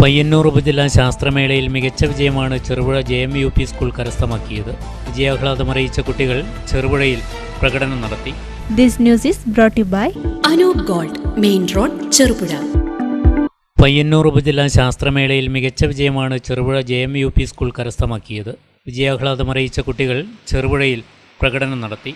പയ്യന്നൂർ ഉപജില്ലാ ശാസ്ത്രമേളയിൽ മികച്ച വിജയമാണ് Cherupuzha J M U P school കരസ്ഥമാക്കിയത്. വിജയാഹ്ലാദമറിയിച്ച കുട്ടികൾ ചെറുപുഴയിൽ പ്രകടനം നടത്തി. This news is brought you by by Anoop gold main road Cherupuzha. Payyanur ഉപജില്ലാ ശാസ്ത്രമേളയിൽ മികച്ച വിജയമാണ് Cherupuzha J M U P school കരസ്ഥമാക്കിയത്. വിജയാഹ്ലാദമറിയിച്ച കുട്ടികൾ ചെറുപുഴയിൽ പ്രകടനം നടത്തി.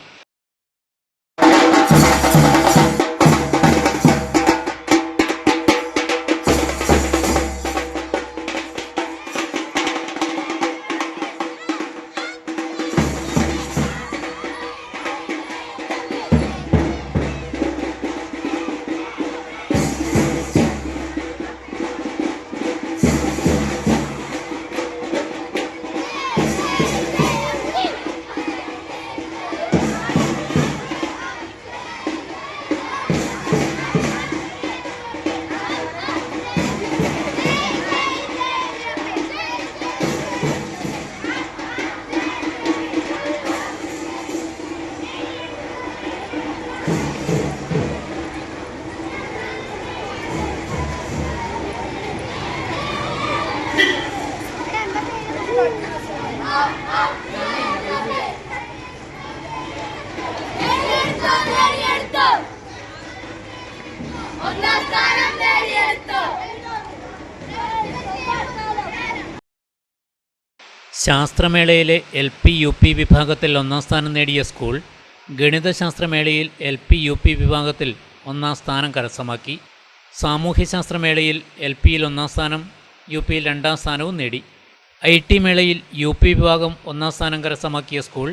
ശാസ്ത്രമേളയിലെ എൽ പി യു പി വിഭാഗത്തിൽ ഒന്നാം സ്ഥാനം നേടിയ സ്കൂൾ ഗണിതശാസ്ത്രമേളയിൽ എൽ പി യു പി വിഭാഗത്തിൽ ഒന്നാം സ്ഥാനം കരസ്ഥമാക്കി. സാമൂഹ്യശാസ്ത്രമേളയിൽ എൽ പിയിൽ ഒന്നാം സ്ഥാനം യു പിയിൽ രണ്ടാം സ്ഥാനവും നേടി. ഐ ടി മേളയിൽ യു പി വിഭാഗം ഒന്നാം സ്ഥാനം കരസ്ഥമാക്കിയ സ്കൂൾ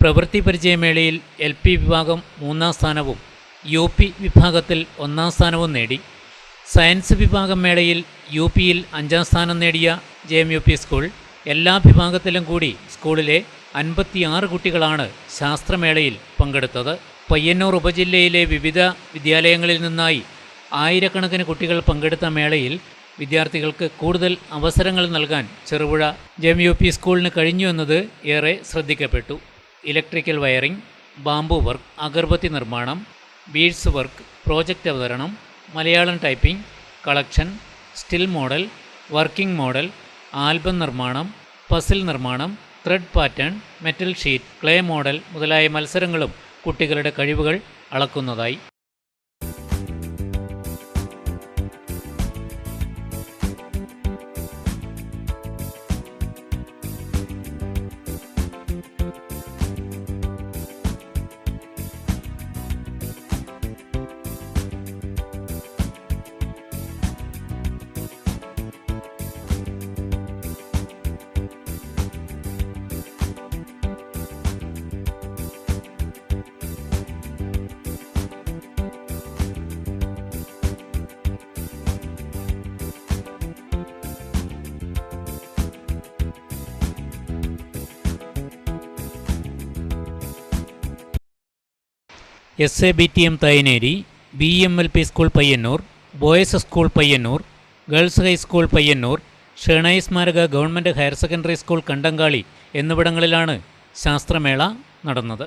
പ്രവൃത്തി പരിചയമേളയിൽ എൽ പി വിഭാഗം മൂന്നാം സ്ഥാനവും യു പി വിഭാഗത്തിൽ ഒന്നാം സ്ഥാനവും നേടി. സയൻസ് വിഭാഗം മേളയിൽ യു പിയിൽ അഞ്ചാം സ്ഥാനം നേടിയ J M U P school എല്ലാ വിഭാഗത്തിലും കൂടി സ്കൂളിലെ അൻപത്തിയാറ് കുട്ടികളാണ് ശാസ്ത്രമേളയിൽ പങ്കെടുത്തത്. പയ്യന്നൂർ ഉപജില്ലയിലെ വിവിധ വിദ്യാലയങ്ങളിൽ നിന്നായി ആയിരക്കണക്കിന് കുട്ടികൾ പങ്കെടുത്ത മേളയിൽ വിദ്യാർത്ഥികൾക്ക് കൂടുതൽ അവസരങ്ങൾ നൽകാൻ ചെറുപുഴ ജെ യു പി സ്കൂളിന് കഴിഞ്ഞു എന്നത് ഏറെ ശ്രദ്ധിക്കപ്പെട്ടു. Electrical wiring bamboo work agarbatti നിർമ്മാണം ബീഡ്സ് വർക്ക് പ്രോജക്റ്റ് അവതരണം Malayalam typing collection still model working model album നിർമ്മാണം പസിൽ നിർമ്മാണം thread pattern metal sheet clay model മുതലായ മത്സരങ്ങളും കുട്ടികളുടെ കഴിവുകൾ അളക്കുന്നതായി. S A B T M Thaineri B M L P school Payyanur boys school Payyanur girls high school Payyanur Shenoi സ്മാരക government higher secondary school Kandankali എന്നിവിടങ്ങളിലാണ് ശാസ്ത്രമേള നടന്നത്.